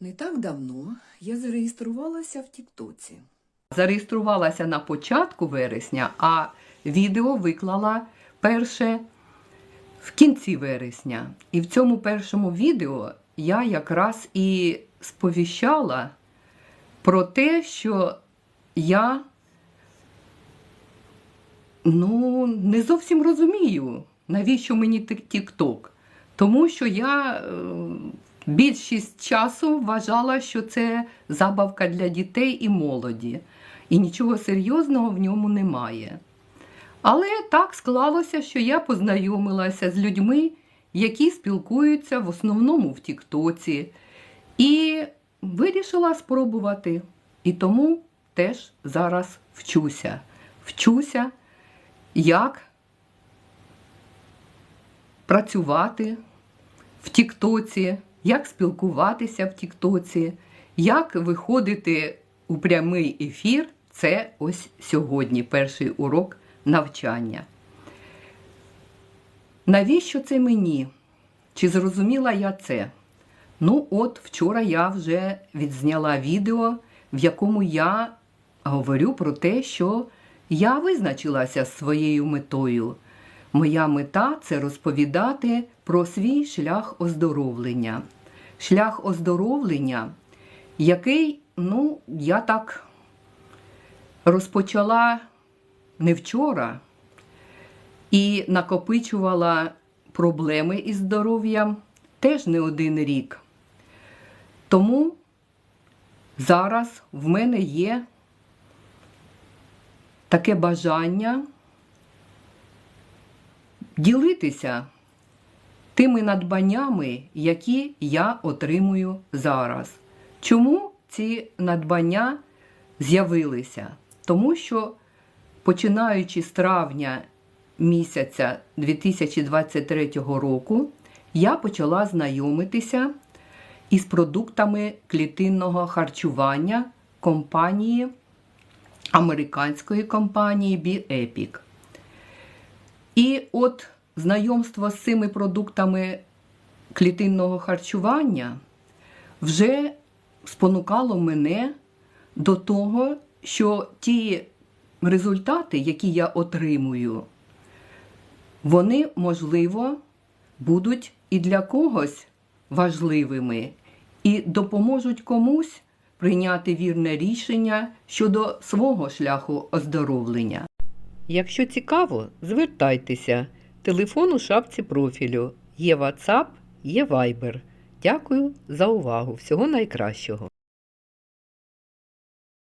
Не так давно я зареєструвалася в Тіктоці. Зареєструвалася на початку вересня, а відео виклала перше в кінці вересня. І в цьому першому відео я якраз і сповіщала про те, що я ну, не зовсім розумію, навіщо мені Тік-Ток. Тому що я е, більшість часу вважала, що це забавка для дітей і молоді, і нічого серйозного в ньому немає. Але так склалося, що я познайомилася з людьми, які спілкуються в основному в Тіктоці, і вирішила спробувати. І тому теж зараз вчуся. Вчуся, як працювати в Тіктоці, як спілкуватися в Тіктоці, як виходити у прямий ефір. Це ось сьогодні перший урок навчання. Навіщо це мені? Чи зрозуміла я це? Ну, от вчора я вже відзняла відео, в якому я говорю про те, що я визначилася своєю метою. Моя мета це розповідати про свій шлях оздоровлення. Шлях оздоровлення, який, ну, я так розпочала не вчора і накопичувала проблеми із здоров'ям теж не один рік. Тому зараз в мене є таке бажання ділитися тими надбаннями, які я отримую зараз. Чому ці надбання з'явилися? Тому що починаючи з травня місяця 2023 року, я почала знайомитися із продуктами клітинного харчування компанії американської компанії BioEpic. І от знайомство з цими продуктами клітинного харчування вже спонукало мене до того, що ті результати, які я отримую, вони, можливо, будуть і для когось важливими, і допоможуть комусь прийняти вірне рішення щодо свого шляху оздоровлення. Якщо цікаво, звертайтеся. Телефон у шапці профілю. Є WhatsApp, є Viber. Дякую за увагу. Всього найкращого.